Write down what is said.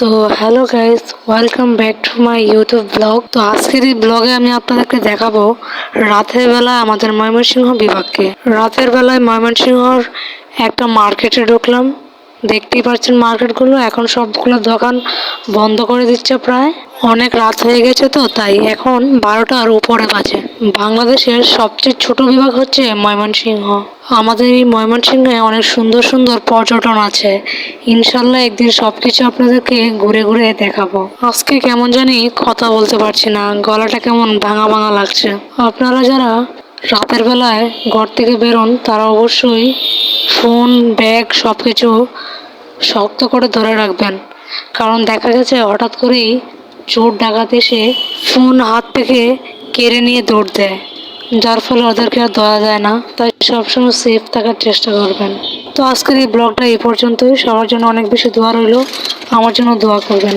তো hello guys welcome back to my YouTube vlog তো আজকের এই ব্লগে আমি আপনাদেরকে দেখাবো রাতের বেলা আমাদের ময়মনসিংহ বিভাগকে। রাতের বেলায় ময়মনসিংহর একটা মার্কেটে ঢুকলাম। দেখতেই পাচ্ছেন মার্কেটগুলো এখন সবগুলো দোকান বন্ধ করে দিচ্ছে প্রায়। অনেক রাত হয়ে গেছে তো, তাই এখন বারোটার উপরে বাজে। বাংলাদেশের সবচেয়ে ছোট বিভাগ হচ্ছে ময়মনসিংহ। আমাদের এই ময়মনসিংহে অনেক সুন্দর সুন্দর পর্যটন আছে। ইনশাল্লাহ একদিন সব কিছু আপনাদেরকে ঘুরে ঘুরে দেখাবো। আজকে কেমন জানি কথা বলতে পারছি না, গলাটা কেমন ভাঙা ভাঙা লাগছে। আপনারা যারা রাতের বেলায় ঘর থেকে বেরোন, তারা অবশ্যই ফোন, ব্যাগ সব কিছু শক্ত করে ধরে রাখবেন। কারণ দেখা গেছে হঠাৎ করেই চোর ডাকাত এসে ফোন হাত থেকে কেড়ে নিয়ে দৌড় দেয়। যার ফলে ওদেরকে আর ধরা যায় না। তাই সবসময় সেফ থাকার চেষ্টা করবেন। তো আজকের এই ব্লগটা এই পর্যন্তই। সবার জন্য অনেক বেশি দোয়া রইল। আমার জন্য দোয়া করবেন।